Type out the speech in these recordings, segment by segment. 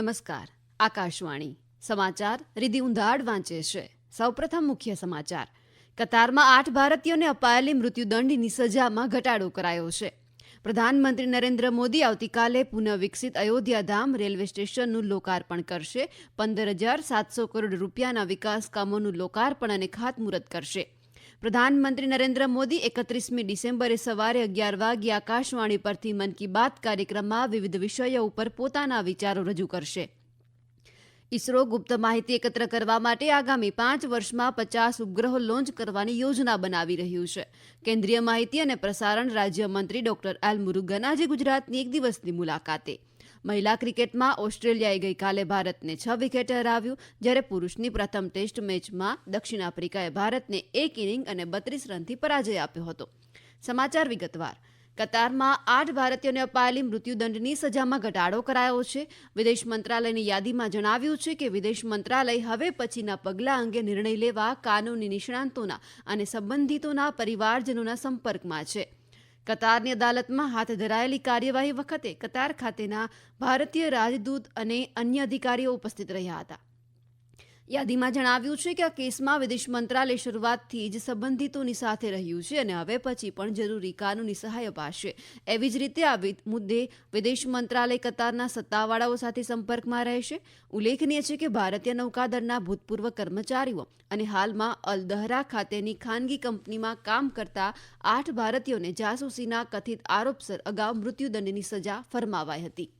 નમસ્કાર. આકાશવાણી. સમાચાર રિધિ ઉંધાડ વાંચે છે. સૌપ્રથમ મુખ્ય સમાચાર. કતારમાં આઠ ભારતીયોને અપાયેલી મૃત્યુદંડની સજામાં ઘટાડો કરાયો છે. પ્રધાનમંત્રી નરેન્દ્ર મોદી આવતીકાલે પુનઃ વિકસિત અયોધ્યાધામ રેલવે સ્ટેશનનું લોકાર્પણ કરશે. પંદર હજાર સાતસો કરોડ રૂપિયાના વિકાસ કામોનું લોકાર્પણ અને ખાતમુહૂર્ત કરશે. પ્રધાનમંત્રી નરેન્દ્ર મોદી એકત્રીસમી ડિસેમ્બરે સવારે અગિયાર વાગ્યે આકાશવાણી પરથી મન કી બાત કાર્યક્રમમાં વિવિધ વિષયો ઉપર પોતાના વિચારો રજૂ કરશે. ઇસરો ગુપ્ત માહિતી એકત્ર કરવા માટે આગામી પાંચ વર્ષમાં પચાસ ઉપગ્રહો લોન્ચ કરવાની યોજના બનાવી રહ્યું છે. કેન્દ્રીય માહિતી અને પ્રસારણ રાજ્યમંત્રી ડોક્ટર એલ મુરુગન આજે ગુજરાતની એક દિવસની મુલાકાતે. મહિલા ક્રિકેટમાં ઓસ્ટ્રેલિયાએ ગઈકાલે ભારતને છ વિકેટે હરાવ્યું, જ્યારે પુરુષની પ્રથમ ટેસ્ટ મેચમાં દક્ષિણ આફ્રિકાએ ભારતને એક ઇનિંગ અને બત્રીસ રનથી પરાજય આપ્યો હતો. સમાચાર વિગતવાર. કતારમાં આઠ ભારતીયોને અપાયેલી મૃત્યુદંડની સજામાં ઘટાડો કરાયો છે. વિદેશ મંત્રાલયની યાદીમાં જણાવ્યું છે કે વિદેશ મંત્રાલય હવે પછીના પગલાં અંગે નિર્ણય લેવા કાનૂની નિષ્ણાંતોના અને સંબંધિતોના પરિવારજનોના સંપર્કમાં છે. કતારની અદાલતમાં હાથ ધરાયેલી કાર્યવાહી વખતે કતાર ખાતેના ભારતીય રાજદૂત અને અન્ય અધિકારીઓ ઉપસ્થિત રહ્યા હતા. યાદીમાં જણાવ્યું છે કે આ કેસમાં વિદેશ મંત્રાલય શરૂઆતથી જ સંબંધિતોની સાથે રહ્યું છે અને હવે પછી પણ જરૂરી કાનૂની સહાય અપાશે. એવી જ રીતે આ મુદ્દે વિદેશ મંત્રાલય કતારના સત્તાવાળાઓ સાથે સંપર્કમાં રહેશે. ઉલ્લેખનીય છે કે ભારતીય નૌકાદળના ભૂતપૂર્વ કર્મચારીઓ અને હાલમાં અલ દહરા ખાતેની ખાનગી કંપનીમાં કામ કરતા આઠ ભારતીયોને જાસૂસીના કથિત આરોપસર અગાઉ મૃત્યુદંડની સજા ફરમાવાઈ હતી.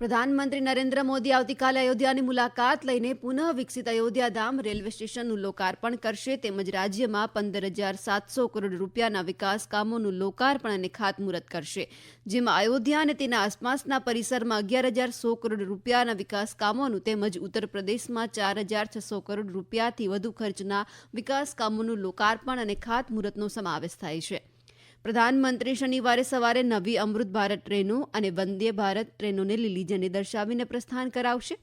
પ્રધાનમંત્રી નરેન્દ્ર મોદી આવતીકાલે અયોધ્યાની મુલાકાત લઈને પુનઃ વિકસિત અયોધ્યાધામ રેલવે સ્ટેશનનું લોકાર્પણ કરશે તેમજ રાજ્યમાં પંદર હજાર સાતસો કરોડ રૂપિયાના વિકાસ કામોનું લોકાર્પણ અને ખાતમુહૂર્ત કરશે. જેમાં અયોધ્યા અને તેના આસપાસના પરિસરમાં અગિયાર હજાર સો કરોડ રૂપિયાના વિકાસ કામોનું તેમજ ઉત્તર પ્રદેશમાં ચાર હજાર છસો કરોડ રૂપિયાથી વધુ ખર્ચના વિકાસ કામોનું લોકાર્પણ અને ખાતમુહૂર્તનો સમાવેશ થાય છે. પ્રધાનમંત્રી શનિવારે સવારે નવી અમૃત ભારત ટ્રેનો અને વંદે ભારત ટ્રેનોને લીલી ઝંડી દર્શાવીને પ્રસ્થાન કરાવશે.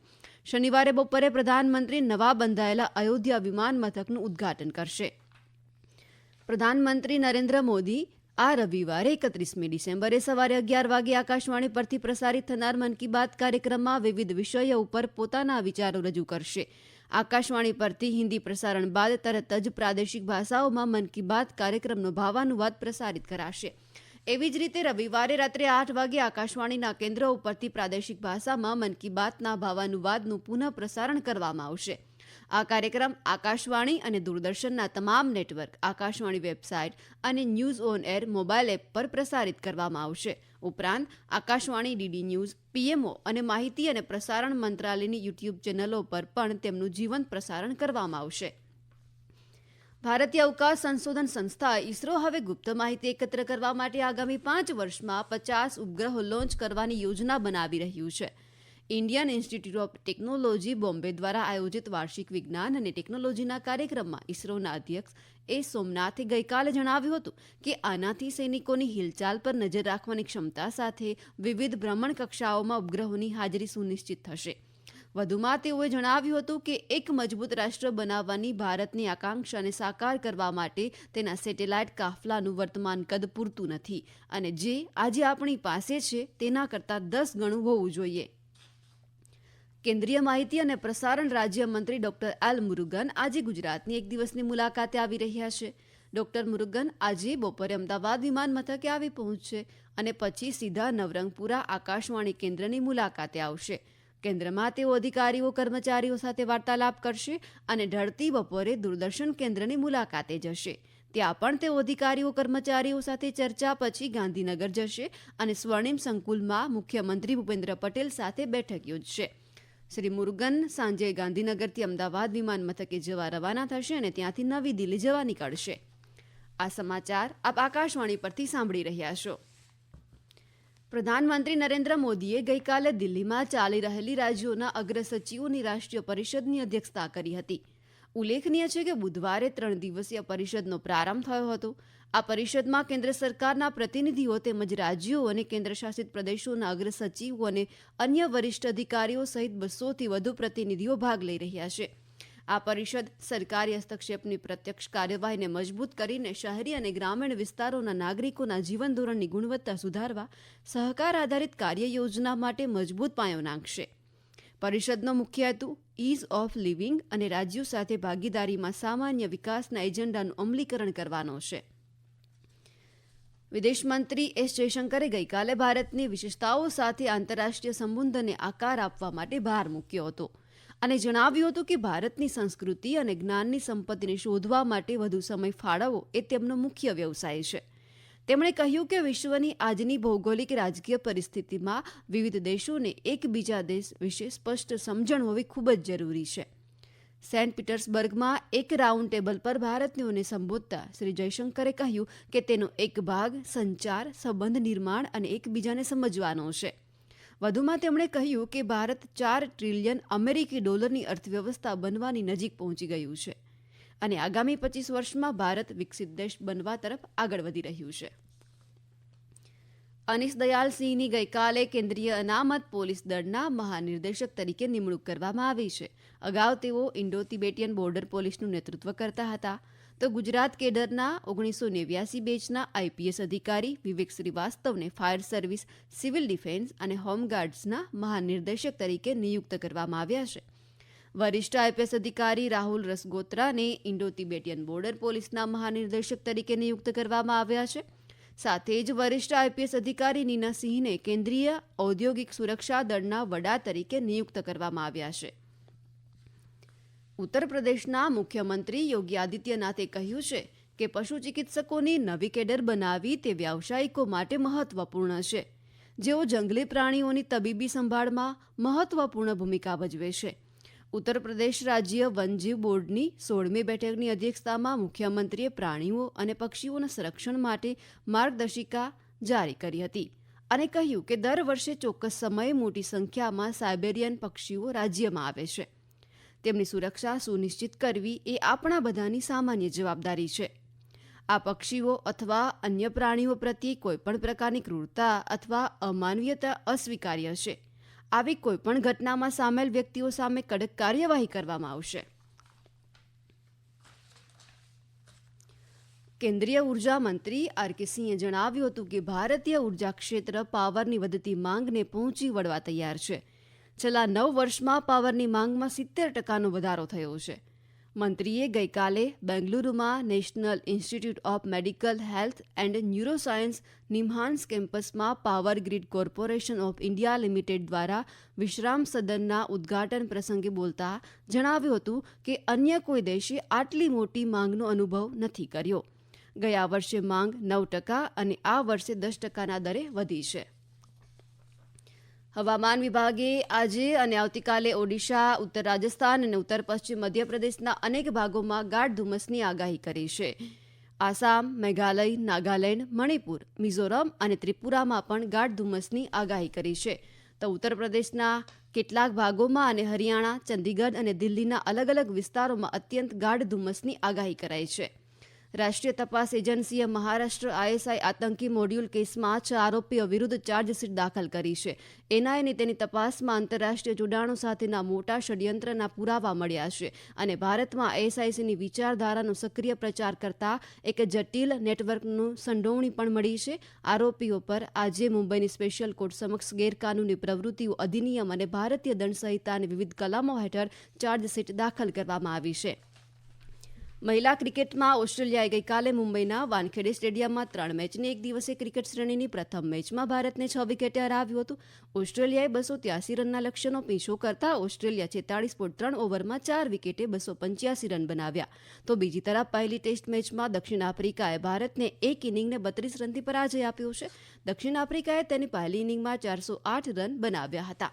શનિવારે બપોરે પ્રધાનમંત્રી નવા બંધાયેલા અયોધ્યા વિમાન મથકનું ઉદ્ઘાટન કરશે. પ્રધાનમંત્રી નરેન્દ્ર મોદી આ રવિવારે એકત્રીસમી ડિસેમ્બરે સવારે અગિયાર વાગે આકાશવાણી પરથી પ્રસારિત થનાર મન કી બાત કાર્યક્રમમાં વિવિધ વિષયો ઉપર પોતાના વિચારો રજૂ કરશે. આકાશવાણી પરથી હિન્દી પ્રસારણ બાદ તરત જ પ્રાદેશિક ભાષાઓમાં મન કી બાત કાર્યક્રમનો ભાવાનુવાદ પ્રસારિત કરાશે. એવી જ રીતે રવિવારે રાત્રે આઠ વાગે આકાશવાણીના કેન્દ્રો ઉપરથી પ્રાદેશિક ભાષામાં મન કી બાતના ભાવાનુવાદનું પુનઃ પ્રસારણ કરવામાં આવશે. આ કાર્યક્રમ આકાશવાણી અને દૂરદર્શનના તમામ નેટવર્ક, આકાશવાણી વેબસાઇટ અને news on air mobile app પર પ્રસારિત કરવામાં આવશે. ઉપરાંત, આકાશવાણી ડીડી ન્યૂઝ, પીએમઓ અને માહિતી અને પ્રસારણ મંત્રાલયની યુટ્યુબ ચેનલો પર પણ તેમનું જીવંત પ્રસારણ કરવામાં આવશે. ભારતીય અવકાશ સંશોધન સંસ્થા ઇસરો હવે ગુપ્ત માહિતી એકત્ર કરવા માટે આગામી પાંચ વર્ષમાં પચાસ ઉપગ્રહો લોન્ચ કરવાની યોજના બનાવી રહ્યું છે. Indian institute of technology Bombay દ્વારા આયોજિત વાર્ષિક વિજ્ઞાન અને ટેકનોલોજીના કાર્યક્રમમાં ઇસરોના અધ્યક્ષ એ સોમનાથે ગઈકાલે જણાવ્યું હતું કે આનાથી સૈનિકોની હિલચાલ પર નજર રાખવાની ક્ષમતા સાથે વિવિધ ભ્રમણ કક્ષાઓમાં ઉપગ્રહોની હાજરી સુનિશ્ચિત થશે. વધુમાં તેઓએ જણાવ્યું હતું કે એક મજબૂત રાષ્ટ્ર બનાવવાની ભારતની આકાંક્ષાને સાકાર કરવા માટે તેના સેટેલાઇટ કાફલાનું વર્તમાન કદ પૂરતું નથી અને જે આજે આપણી પાસે છે તેના કરતાં દસ ગણું હોવું જોઈએ. કેન્દ્રીય માહિતી અને પ્રસારણ રાજ્યમંત્રી ડોક્ટર એલ મુરુગન આજે ગુજરાતની એક દિવસની મુલાકાતે આવી રહ્યા છે. ડોક્ટર મુરુગન આજે બપોરે અમદાવાદ વિમાન મથકે આવી પહોંચશે અને પછી સીધા નવરંગપુરા આકાશવાણી કેન્દ્રની મુલાકાતે આવશે. કેન્દ્રમાં તેઓ અધિકારીઓ, કર્મચારીઓ સાથે વાર્તાલાપ કરશે અને ઢળતી બપોરે દૂરદર્શન કેન્દ્રની મુલાકાતે જશે. ત્યાં પણ તેઓ અધિકારીઓ, કર્મચારીઓ સાથે ચર્ચા પછી ગાંધીનગર જશે અને સ્વર્ણિમ સંકુલમાં મુખ્યમંત્રી ભૂપેન્દ્ર પટેલ સાથે બેઠક યોજશે. શ્રી મુરુગન સાંજે ગાંધીનગરથી અમદાવાદ વિમાન મથકે જવા રવાના થશે અને ત્યાંથી નવી દિલ્હી જવા નીકળશે. આ સમાચાર આપ આકાશવાણી પરથી સાંભળી રહ્યા છો. પ્રધાનમંત્રી નરેન્દ્ર મોદીએ ગઈકાલે દિલ્હીમાં ચાલી રહેલી રાજ્યોના અગ્રસચિવોની રાષ્ટ્રીય પરિષદની અધ્યક્ષતા કરી હતી. ઉલ્લેખનીય છે કે બુધવારે ત્રણ દિવસીય પરિષદનો પ્રારંભ થયો હતો. આ પરિષદમાં કેન્દ્ર સરકારના પ્રતિનિધિઓ તેમજ રાજ્યો અને કેન્દ્રશાસિત પ્રદેશોના અગ્રસચિવો અને અન્ય વરિષ્ઠ અધિકારીઓ સહિત બસોથી વધુ પ્રતિનિધિઓ ભાગ લઈ રહ્યા છે. આ પરિષદ સરકારી હસ્તક્ષેપની પ્રત્યક્ષ કાર્યવાહીને મજબૂત કરીને શહેરી અને ગ્રામીણ વિસ્તારોના નાગરિકોના જીવન ધોરણની ગુણવત્તા સુધારવા, સહકાર આધારિત કાર્ય યોજના માટે મજબૂત પાયો નાખશે. પરિષદનો મુખ્ય હેતુ ઇઝ ઓફ લિવિંગ અને રાજ્યો સાથે ભાગીદારીમાં સામાન્ય વિકાસના એજન્ડાનું અમલીકરણ કરવાનો છે. વિદેશ મંત્રી એસ જયશંકરે ગઈકાલે ભારતની વિશેષતાઓ સાથે આંતરરાષ્ટ્રીય સંબંધોને આકાર આપવા માટે ભાર મૂક્યો હતો અને જણાવ્યું હતું કે ભારતની સંસ્કૃતિ અને જ્ઞાનની સંપત્તિને શોધવા માટે વધુ સમય ફાળવવો એ તેમનો મુખ્ય વ્યવસાય છે. તેમણે કહ્યું કે વિશ્વની આજની ભૌગોલિક રાજકીય પરિસ્થિતિમાં વિવિધ દેશોને એકબીજા દેશ વિશે સ્પષ્ટ સમજણ હોવી ખૂબ જ જરૂરી છે. સેન્ટ પીટર્સબર્ગમાં એક રાઉન્ડ ટેબલ પર ભારતીયોને સંબોધતા શ્રી જયશંકરે કહ્યું કે તેનો એક ભાગ સંચાર, સંબંધ નિર્માણ અને એકબીજાને સમજવાનો છે. વધુમાં તેમણે કહ્યું કે ભારત ચાર ટ્રિલિયન અમેરિકી ડોલરની અર્થવ્યવસ્થા બનવાની નજીક પહોંચી ગયું છે. અને આગામી પચીસ વર્ષમાં ભારત વિકસિત દેશ બનવા તરફ આગળ વધી રહ્યું છે. અનિશ દયાલ સિંહની ગઈકાલે કેન્દ્રીય અનામત પોલીસ દળના મહાનિર્દેશક તરીકે નિમણૂક કરવામાં આવી છે. અગાઉ તેઓ ઇન્ડો તિબેટિયન બોર્ડર પોલીસનું નેતૃત્વ કરતા હતા. તો ગુજરાત કેડરના ઓગણીસો નેવ્યાસી બેચના આઈપીએસ અધિકારી વિવેક શ્રીવાસ્તવને ફાયર સર્વિસ, સિવિલ ડિફેન્સ અને હોમગાર્ડ્સના મહાનિર્દેશક તરીકે નિયુક્ત કરવામાં આવ્યા છે. વરિષ્ઠ આઈપીએસ અધિકારી રાહુલ રસગોત્રાને ઇન્ડો તિબેટિયન બોર્ડર પોલીસના મહાનિર્દેશક તરીકે નિયુક્ત કરવામાં આવ્યા છે. સાથે જ વરિષ્ઠ આઈપીએસ અધિકારી નીના સિંહને કેન્દ્રીય ઔદ્યોગિક સુરક્ષા દળના વડા તરીકે નિયુક્ત કરવામાં આવ્યા છે. ઉત્તર પ્રદેશના મુખ્યમંત્રી યોગી આદિત્યનાથે કહ્યું છે કે પશુ ચિકિત્સકોની નવી કેડર બનાવી તે વ્યાવસાયિકો માટે મહત્વપૂર્ણ છે. જેઓ જંગલી પ્રાણીઓની તબીબી સંભાળમાં મહત્વપૂર્ણ ભૂમિકા ભજવે છે. ઉત્તર પ્રદેશ રાજ્ય વનજીવ બોર્ડની સોળમી બેઠકની અધ્યક્ષતામાં મુખ્યમંત્રીએ પ્રાણીઓ અને પક્ષીઓના સંરક્ષણ માટે માર્ગદર્શિકા જારી કરી હતી અને કહ્યું કે દર વર્ષે ચોક્કસ સમયે મોટી સંખ્યામાં સાયબેરિયન પક્ષીઓ રાજ્યમાં આવે છે. તેમની સુરક્ષા સુનિશ્ચિત કરવી એ આપણા બધાની સામાન્ય જવાબદારી છે. આ પક્ષીઓ અથવા અન્ય પ્રાણીઓ પ્રત્યે કોઈપણ પ્રકારની ક્રૂરતા અથવા અમાનવીયતા અસ્વીકાર્ય છે. આવી કોઈપણ ઘટનામાં સામેલ વ્યક્તિઓ સામે કડક કાર્યવાહી કરવામાં આવશે. કેન્દ્રીય ઊર્જા મંત્રી આર કે સિંહે જણાવ્યું હતું કે ભારતીય ઊર્જા ક્ષેત્ર પાવરની વધતી માંગને પહોંચી વળવા તૈયાર છે. છેલ્લા નવ વર્ષમાં પાવરની માંગમાં સિત્તેર ટકાનો વધારો થયો છે. મંત્રીએ ગઈકાલે બેંગલુરુમાં national institute of medical health and neuroscience NIMHANS કેમ્પસમાં power grid corporation of India limited દ્વારા વિશ્રામ સદનના ઉદ્ઘાટન પ્રસંગે બોલતા જણાવ્યું હતું કે અન્ય કોઈ દેશે આટલી મોટી માંગનો અનુભવ નથી કર્યો. ગયા વર્ષે માંગ નવ ટકા અને આ વર્ષે દસ ટકાના દરે વધી છે. હવામાન વિભાગે આજે અને આવતીકાલે ઓડિશા, ઉત્તર રાજસ્થાન અને ઉત્તર પશ્ચિમ મધ્યપ્રદેશના અનેક ભાગોમાં ગાઢ ધુમ્મસની આગાહી કરી છે. આસામ, મેઘાલય, નાગાલેન્ડ, મણિપુર, મિઝોરમ અને ત્રિપુરામાં પણ ગાઢ ધુમ્મસની આગાહી કરી છે. તો ઉત્તર પ્રદેશના કેટલાક ભાગોમાં અને હરિયાણા, ચંદીગઢ અને દિલ્હીના અલગ અલગ વિસ્તારોમાં અત્યંત ગાઢ ધુમ્મસની આગાહી કરાઈ છે. રાષ્ટ્રીય તપાસ એજન્સીએ મહારાષ્ટ્ર આઈએસઆઈ આતંકી મોડ્યુલ કેસમાં છ આરોપીઓ વિરુદ્ધ ચાર્જશીટ દાખલ કરી છે. એનઆઈની તેની તપાસમાં આંતરરાષ્ટ્રીય જોડાણો સાથેના મોટા ષડયંત્રના પુરાવા મળ્યા છે અને ભારતમાં આઈએસઆઈસીની વિચારધારાનો સક્રિય પ્રચાર કરતા એક જટિલ નેટવર્કનું સંડોવણી પણ મળી છે. આરોપીઓ પર આજે મુંબઈની સ્પેશિયલ કોર્ટ સમક્ષ ગેરકાનૂની પ્રવૃત્તિઓ અધિનિયમ અને ભારતીય દંડ સંહિતાની વિવિધ કલમો હેઠળ ચાર્જશીટ દાખલ કરવામાં આવી છે. મહિલા ક્રિકેટમાં ઓસ્ટ્રેલિયાએ ગઈકાલે મુંબઈના વાનખેડે સ્ટેડિયમમાં ત્રણ મેચની એક દિવસીય ક્રિકેટ શ્રેણીની પ્રથમ મેચમાં ભારતને છ વિકેટે હરાવ્યું હતું. ઓસ્ટ્રેલિયાએ બસો ત્યાસી રનના લક્ષ્યનો પીછો કરતા ઓસ્ટ્રેલિયા છેતાળીસ પોઈન્ટ ત્રણ ઓવરમાં ચાર વિકેટે બસો પંચ્યાસી રન બનાવ્યા. તો બીજી તરફ પહેલી ટેસ્ટ મેચમાં દક્ષિણ આફ્રિકાએ ભારતને એક ઇનિંગને બત્રીસ રનથી પરાજય આપ્યો છે. દક્ષિણ આફ્રિકાએ તેની પહેલી ઇનિંગમાં ચારસો આઠ રન બનાવ્યા હતા.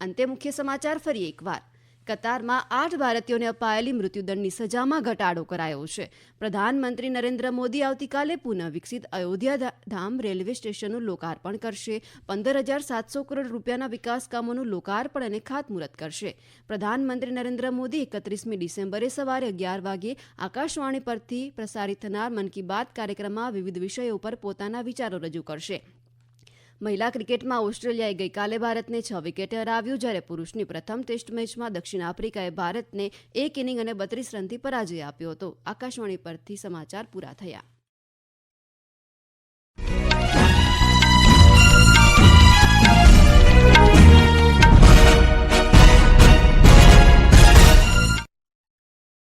અંતે મુખ્ય સમાચાર ફરી એકવાર. કતારમાં આઠ ભારતીયોને અપાયેલી મૃત્યુદંડની સજામાં ઘટાડો કરાયો છે. પ્રધાનમંત્રી નરેન્દ્ર મોદી આવતીકાલે પુનઃ વિકસિત અયોધ્યા ધામ રેલવે સ્ટેશનનું લોકાર્પણ કરશે. પંદર હજાર સાતસો કરોડ રૂપિયાના વિકાસ કામોનું લોકાર્પણ અને ખાતમુહૂર્ત કરશે. પ્રધાનમંત્રી નરેન્દ્ર મોદી એકત્રીસમી ડિસેમ્બરે સવારે અગિયાર વાગે આકાશવાણી પરથી પ્રસારિત થનાર મન કી બાત કાર્યક્રમમાં વિવિધ વિષયો પર પોતાના વિચારો રજૂ કરશે. મહિલા ક્રિકેટમાં ઓસ્ટ્રેલિયાએ ગઈકાલે ભારતને છ વિકેટે હરાવ્યું જ્યારે પુરુષની પ્રથમ ટેસ્ટ મેચમાં દક્ષિણ આફ્રિકાએ ભારતને એક ઇનિંગ અને બત્રીસ રનથી પરાજય આપ્યો હતો. આકાશવાણી પરથી સમાચાર પૂરા થયા.